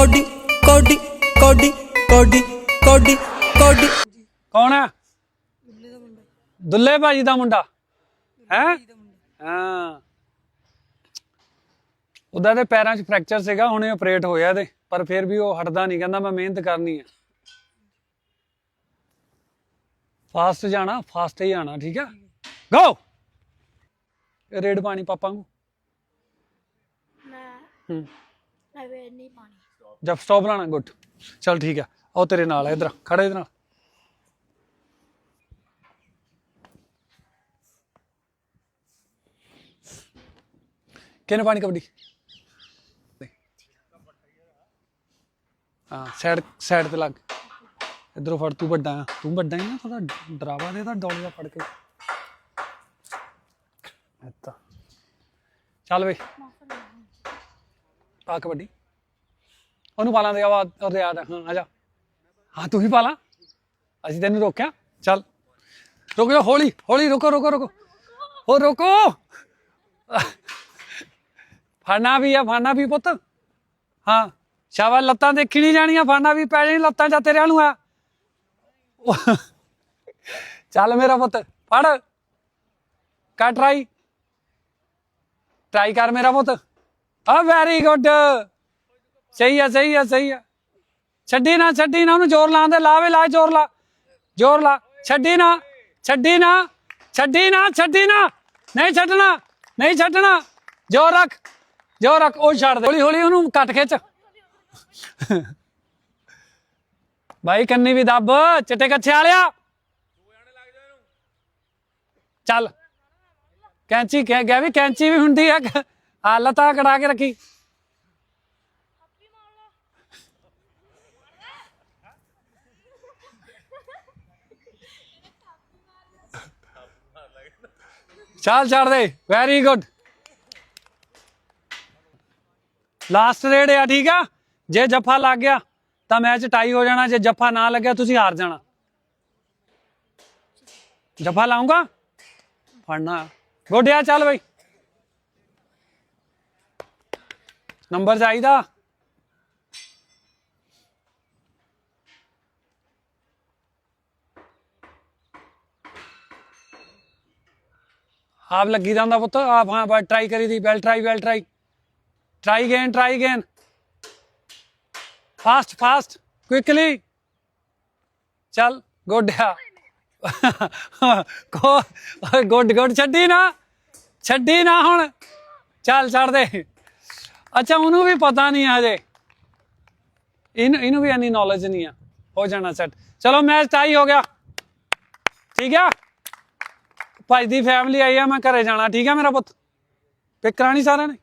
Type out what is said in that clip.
Cody ਕੋਡੀ ਕੋਡੀ ਕੋਡੀ ਕੋਡੀ ਕੋਡੀ। ਕੌਣ ਹੈ ਦੁੱਲੇ ਭਾਜੀ ਦਾ ਮੁੰਡਾ? ਹੈ? ਹਾਂ। ਉਹਦਾ ਦੇ ਪੈਰਾਂ 'ਚ ਫ੍ਰੈਕਚਰ ਸੀਗਾ ਹੁਣੇ ਆਪਰੇਟ ਹੋਇਆ ਇਹਦੇ ਪਰ ਫਿਰ ਵੀ ਉਹ ਹਟਦਾ ਨਹੀਂ ਕਹਿੰਦਾ ਮੈਂ ਮਿਹਨਤ ਕਰਨੀ ਹੈ ਫਾਸਟ ਜਾਣਾ ਫਾਸਟ ਹੀ ਆਣਾ ਠੀਕ ਹੈ ਗੋ ਰੇਡ ਪਾਣੀ ਪਾਪਾ ਨੂੰ। ਮੈਂ ਹੂੰ। ਮੈਂ ਵੇ ਨਹੀਂ ਪਾਣੀ। ਜਬ ਸਟਾਪ ਲਾਣਾ ਗੁੱਡ ਚਲ ਠੀਕ ਹੈ ਆਓ ਤੇਰੇ ਨਾਲ ਹੈ ਇਧਰ ਖੜਾ ਇਧਰ ਨਾਲ। ਕਿਹਨੇ ਪਾਣੀ ਕਬੱਡੀ? ਹਾਂ ਸਾਈਡ ਸਾਈਡ ਤੇ ਲੱਗ। ਇਧਰੋਂ ਫੜ, ਤੂੰ ਵੱਡਾ ਆ, ਤੂੰ ਵੱਡਾ ਹੀ ਨਾ ਥੋੜਾ ਡਰਾਵਾ ਦੇ ਤਾਂ ਡੋਲੇ ਦਾ ਫੜ ਕੇ। ਇੱਤਾ ਚੱਲ ਵੇ ਪਾ ਕਬੱਡੀ। ਉਹਨੂੰ ਪਾਲਾਂ ਦੇ ਆਵਾਜ਼ ਉਹ ਯਾਦ ਹਾਂ, ਆ ਜਾ। ਹਾਂ, ਤੂੰ ਹੀ ਪਾਲਾ ਅਸੀਂ ਤੈਨੂੰ ਰੋਕਿਆ। ਚੱਲ। ਰੁਕ ਜਾ, ਹੌਲੀ ਹੌਲੀ ਰੁਕੋ ਰੁਕੋ ਰੁਕੋ। ਹੋ ਰੁਕੋ। ਫੜਨਾ ਵੀ ਆ ਫੜਨਾ ਵੀ ਪੁੱਤ। ਹਾਂ, ਸ਼ਾਬਾਸ਼, ਲੱਤਾਂ ਦੇਖੀ ਨਹੀਂ ਜਾਣੀਆਂ ਫੜਨਾ ਵੀ ਪੈ ਜਾਣੀ ਲੱਤਾਂ ਜਾਂ ਤੇਰੇ ਨੂੰ ਆ। ਚੱਲ ਮੇਰਾ ਪੁੱਤ, ਫੜ। ਕਰ ਟਰਾਈ ਟਰਾਈ ਕਰ ਮੇਰਾ ਪੁੱਤ। ਆ ਵੈਰੀ ਗੁੱਡ ਸਹੀ ਆ ਸਹੀ ਆ ਸਹੀ ਆ। ਛੱਡੀ ਨਾ ਛੱਡੀ ਨਾ ਉਹਨੂੰ ਜ਼ੋਰ ਲਾਉਂਦੇ ਲਾਵੇ ਲਾ ਜ਼ੋਰ ਲਾ। ਜ਼ੋਰ ਲਾ। ਛੱਡੀ ਨਾ ਛੱਡੀ ਨਾ ਛੱਡੀ ਨਾ ਛੱਡੀ ਨਾ। ਨਹੀਂ ਛੱਡਣਾ ਨਹੀਂ ਛੱਡਣਾ। ਜ਼ੋਰ ਰੱਖ ਜ਼ੋਰ ਰੱਖ, ਉਹ ਛੱਡ ਦੇ। ਹੌਲੀ ਹੌਲੀ ਉਹਨੂੰ ਕੱਟ ਖਿੱਚ। ਭਾਈ ਕੰਨੀ ਵੀ ਦੱਬ, ਚਿੱਟੇ ਕੱਛੇ ਵਾਲਿਆ। ਚੱਲ। ਕੈਂਚੀ, ਕਹਿ ਗਿਆ ਵੀ ਕੈਂਚੀ ਵੀ ਹੁੰਦੀ ਆ। ਆ ਲਤਾ ਕੜਾ ਕੇ ਰੱਖੀ। ਚੱਲ ਛੱਡ ਦੇ ਵੈਰੀ ਗੁੱਡ ਲਾਸਟ ਰੇਡ ਆ, ਠੀਕ ਆ? ਜੇ ਜੱਫਾ ਲੱਗ ਗਿਆ, ਤਾਂ ਮੈਚ ਟਾਈ ਹੋ ਜਾਣਾ। ਜੇ ਜੱਫਾ ਨਾ ਲੱਗਿਆ, ਤੁਸੀਂ ਹਾਰ ਜਾਣਾ। ਜੱਫਾ ਲਾਉਂਗਾ? ਫੜਨਾ। ਗੋਡਿਆ, ਚੱਲ ਬਈ। ਨੰਬਰ ਚਾਹੀਦਾ। ਆਪ ਲੱਗੀ ਜਾਂਦਾ ਪੁੱਤ, ਆਪ ਹਾਂ, ਬਸ ਟਰਾਈ ਕਰੀ ਦੀ well try well try try again try again fast fast quickly ਚੱਲ ਗੋਡਿਆ ਕੋ ਗੁੱਡ ਗੁੱਡ, ਛੱਡੀ ਨਾ। ਛੱਡੀ ਨਾ ਹੁਣ। ਚੱਲ, ਛੱਡ ਦੇ। ਅੱਛਾ, ਉਹਨੂੰ ਵੀ ਪਤਾ ਨਹੀਂ ਹਜੇ। ਇਹਨੂੰ ਇਹਨੂੰ ਵੀ ਐਨੀ ਨੌਲੇਜ ਨਹੀਂ ਆ। ਹੋ ਜਾਣਾ ਸੈੱਟ ਚਲੋ ਮੈਚ ਟਾਈ ਹੋ ਗਿਆ। ਠੀਕ ਆ? ਭਾਈ ਦੀ ਫੈਮਿਲੀ ਆਈ ਆ, ਮੈਂ ਘਰੇ ਜਾਣਾ, ਠੀਕ ਆ ਮੇਰਾ ਪੁੱਤ? ਪਿਕ ਕਰਾਣੀ ਸਾਰਿਆਂ ਨੇ?